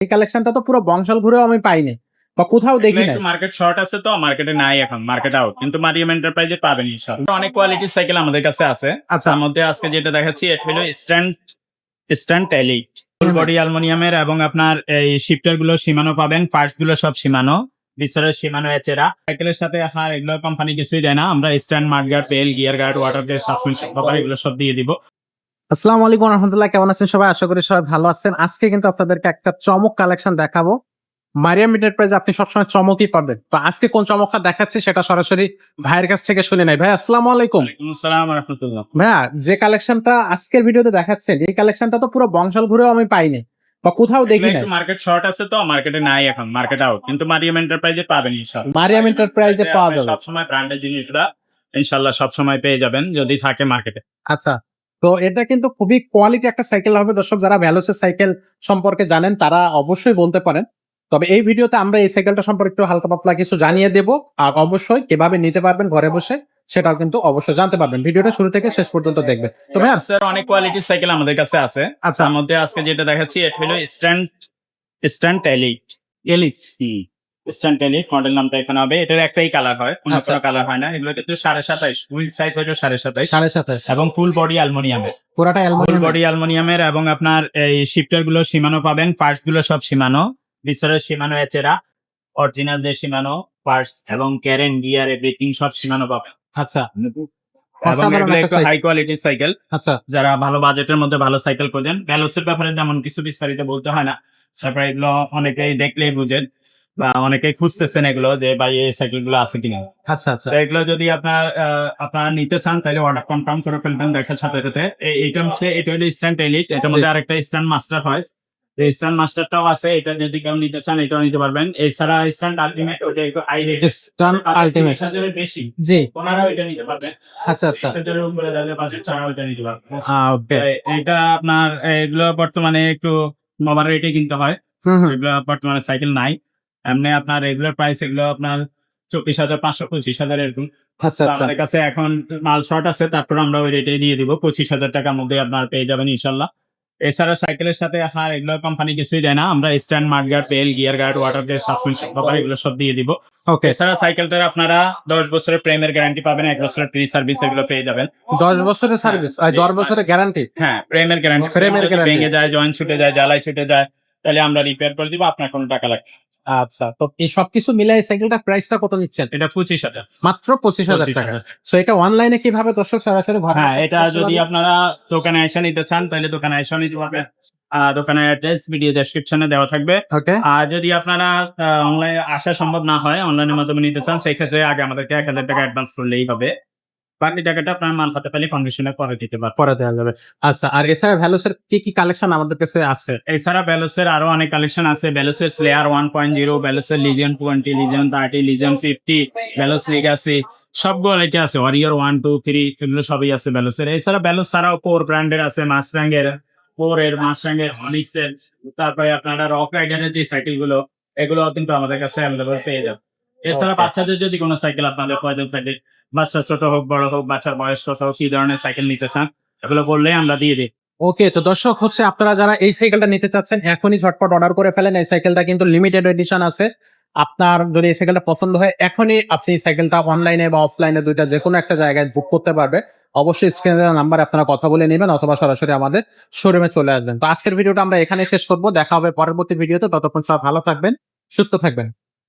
এই কালেকশনটা তো পুরো বংশাল ঘুরেও আমি পাইনি বা কোথাও দেখি নাই। মার্কেট শর্ট আছে তো মার্কেটে নাই এখন মার্কেট আউট কিন্তু মারিয়াম এন্টারপ্রাইজে পাবেন ইনশাআল্লাহ। অনেক কোয়ালিটির সাইকেল আমাদের কাছে আছে। আচ্ছা। তার মধ্যে আজকে যেটা দেখাচ্ছি এটা হলো stand stand tele full body অ্যালুমিনিয়ামের এবং আপনার এই শিফটারগুলো সীমানো পাবেন পার্টসগুলো সব সীমানো বিচরের সীমানো এচেরা সাইকেলের সাথে হার এগুলো কোম্পানি কিছুই দেয় না আমরা স্ট্যান্ড মার্টগার্ড পেল gear guard water gate suspension cover এগুলো সব দিয়ে দিব। আসসালামু আলাইকুম রহমতুল্লাহ কেমন আছেন সবাই? আশা করি সবাই ভালো আছেন। আজকে কিন্তু আপনাদেরকে একটা চমক কালেকশন দেখাবো। মারিয়াম মিটার প্রাইজ আপনি সবসময় চমকই পাবেন। তো আজকে কোন চমকটা দেখাচ্ছি সেটা সরাসরি ভাইয়ের কাছ থেকে শুনে নাই। ভাই আসসালামু আলাইকুম। আসসালাম রহমতুল্লাহ। ভাইয়া যে কালেকশনটা আজকের ভিডিওতে দেখাচ্ছেন এই কালেকশনটা তো পুরো বংশাল ঘুরেও আমি পাইনি বা কোথাও দেখি নাই। মার্কেট শর্ট আছে তো মার্কেটে নাই এখন মার্কেট আউট কিন্তু মারিয়াম এন্টারপ্রাইজে পাবেন ইনশাআল্লাহ। মারিয়াম এন্টারপ্রাইজে পাওয়া যাবে। সবসময় ব্র্যান্ডের জিনিসগুলা ইনশাল্লাহ সবসময় পেয়ে যাবেন যদি থাকে মার্কেটে আচ্ছা তো এটা কিন্তু খুবই কোয়ালিটি একটা সাইকেল হবে। দর্শক যারা ভ্যালোসের সাইকেল সম্পর্কে জানেন তারা অবশ্যই বলতে পারেন। তবে এই ভিডিওতে আমরা এই সাইকেলটা সম্পর্কে একটু হালকা পাতলা কিছু জানিয়ে দেব। আর অবশ্যই কীভাবে নিতে পারবেন ঘরে বসে সেটাও কিন্তু অবশ্যই জানতে পারবেন। ভিডিওটা শুরু থেকে শেষ পর্যন্ত দেখবেন। তো ভাইয়া স্যার অনেক কোয়ালিটির সাইকেল আমাদের কাছে আছে। আচ্ছা। আমাদের আজকে যেটা দেখাচ্ছি এটা হলো stand stand tele elite stand tele model নামটা এখানে হবে। এটার একটাই কালার হয় অন্য আচ্ছা। কোনো কালার হয় না। এগুলো কিন্তু সাড়ে সাতাইশ হুইল সাইজ হলো সাড়ে সাতাইশ। সাড়ে সাতাশ এবং ফুল বডি অ্যালমোনিয়ামের পুরাটা ফুল অ্যালমোনিয়াম বডি অ্যালমোনিয়ামের এবং আপনার এই শিফটারগুলো সীমানো পাবেন পার্টসগুলো সব সীমানো। বিচরের সীমানো এচেরা অরিজিনাল যে সীমানো পার্টস এবং ক্যারেন গিয়ার এভরিথিং সব সীমানো পাবেন। আচ্ছা। এবং এগুলো একটু হাই কোয়ালিটির সাইকেল আচ্ছা। যারা ভালো বাজেটের মধ্যে ভালো সাইকেল খোঁজেন ব্যালোসের ব্যাপারে তেমন কিছু বিস্তারিত বলতে হয় না। তারপরে এগুলো অনেকেই দেখলেই বুঝেন। বা অনেকেই খুঁজতেছেন এগুলো যে ভাই এই সাইকেলগুলো আছে কিনা? আচ্ছা আচ্ছা। এগুলো যদি আপনার আপনারা নিতে চান তাহলে অর্ডার কনফার্ম করে ফেলবেন দেখার সাথে সাথে। এই- এইটা হচ্ছে এটা হলো স্ট্যান্ড এলিট এটার মধ্যে আরেকটা স্ট্যান্ড মাস্টার হয়। স্ট্যান্ড মাস্টারটাও আছে এটা যদি কেউ নিতে চান এটাও নিতে পারবেন। এছাড়া স্ট্যান্ড আলটিমেট ওটা একটু স্টান আলটিমেট বেশি। জি। ওনারাও এটা নিতে পারবেন। আচ্ছা আচ্ছা। বিশ হাজারের উপরে যাদের বাজেট ছাড়াও এটা নিতে পারবেন। এটা আপনার এগুলো বর্তমানে একটু মোবাইল রেটে কিনতে হয়। এগুলো বর্তমানে সাইকেল নাই। এমনি আপনার রেগুলার প্রাইস এগুলো আপনার চব্বিশ হাজার পাঁচশো পঁচিশ হাজার এরকম। আচ্ছা আচ্ছা। আমাদের কাছে এখন মাল শর্ট আছে তারপর আমরা ওই রেটে দিয়ে দিব। পঁচিশ হাজার টাকার মধ্যে আপনার পেয়ে যাবেন ইনশাল্লাহ। এছাড়া সাইকেলের সাথে হার এগুলো কোম্পানি কিছুই দেয় না। আমরা স্ট্যান্ড মার্টগার্ড পেল gear guard water gate suspension cover এগুলো সব দিয়ে দিব। ওকে এছাড়া সাইকেলটার আপনারা দশ বছরের প্রেমের গ্যারান্টি পাবেন এক বছরের ফ্রি সার্ভিস এগুলো পেয়ে যাবেন। দশ বছরের সার্ভিস দশ বছরের গ্যারান্টি হ্যাঁ প্রেমের গ্যারান্টি প্রেমের ভেঙে যায় জয়েন্ট ছুটে যায় জ্বালাই ছুটে যায় তাহলে আমরা রিপেয়ার করে দিব আপনার কোনো টাকা লাগবে আচ্ছা তো এই সবকিছু মিলাই সাইকেলটার প্রাইসটা কত নিচ্ছেন? এটা পঁচিশ হাজার। মাত্র পঁচিশ হাজার টাকা। সো এটা অনলাইনে কীভাবে দর্শক সরাসরি ঘরে হ্যাঁ এটা যদি আপনারা দোকানে এসে নিতে চান তাহলে দোকানে এসে নিতে পারবেন। দোকানের অ্যাড্রেস ভিডিও ডেসক্রিপশনে দেওয়া থাকবে। আর যদি আপনারা অনলাইনে আসা সম্ভব না হয় অনলাইনের মাধ্যমে নিতে চান সেই ক্ষেত্রে আগে আমাদেরকে এক হাজার টাকা অ্যাডভান্স করলেই হবে। বাকি টাকাটা আপনার মাল হাতে পেলে ফাউন্ডেশনে পরে দিতে পারবেন। পরে দেওয়া যাবে। আচ্ছা আর এছাড়া ভ্যালুসের কি কি কালেকশন আমাদের কাছে আছে? এছাড়া ব্যালোসের আরও অনেক কালেকশন আছে। ব্যালোসের Slayer one point zero Legion twenty thirty fifty Ballos legacy আছে। ওয়ারিয়র ওয়ান টু থ্রি এগুলো সবই আছে ব্যালোসের এছাড়া ব্যালোস ছাড়াও পোর ব্র্যান্ডের আছে মাসরাঙ্গের পোর এর মাসরাঙ্গের হনিক্সের তারপরে আপনারা রক রাইডারের যে সাইকেলগুলো এগুলো কিন্তু আমাদের কাছে অ্যাভেলেবল পেয়ে যাবে এছাড়া বাচ্চাদের যদি কোনো সাইকেল আপনাদের প্রয়োজন থাকে বাচ্চা ছোট হোক বড় হোক বাচ্চার বয়স ছোট হোক কি ধরনের সাইকেল নিতে চান এগুলো বললেই আমরা দিয়ে দিই। ওকে তো দর্শক হচ্ছে আপনারা যারা এই সাইকেলটা নিতে চাচ্ছেন এখনই ঝটপট অর্ডার করে ফেলেন। এই সাইকেলটা কিন্তু লিমিটেড এডিশন আছে। আপনার যদি এই সাইকেলটা পছন্দ হয় এখনই আপনি এই সাইকেলটা অনলাইনে বা অফলাইনে দুইটা যে কোনো একটা জায়গায় বুক করতে পারবে। অবশ্যই স্ক্রিনে নাম্বার আপনারা কথা বলে নেবেন অথবা সরাসরি আমাদের শোরুমে চলে আসবেন। তো আজকের ভিডিওটা আমরা এখানে শেষ করব। দেখা হবে পরবর্তী ভিডিওতে ততক্ষণ সব ভালো থাকবেন সুস্থ থাকবেন।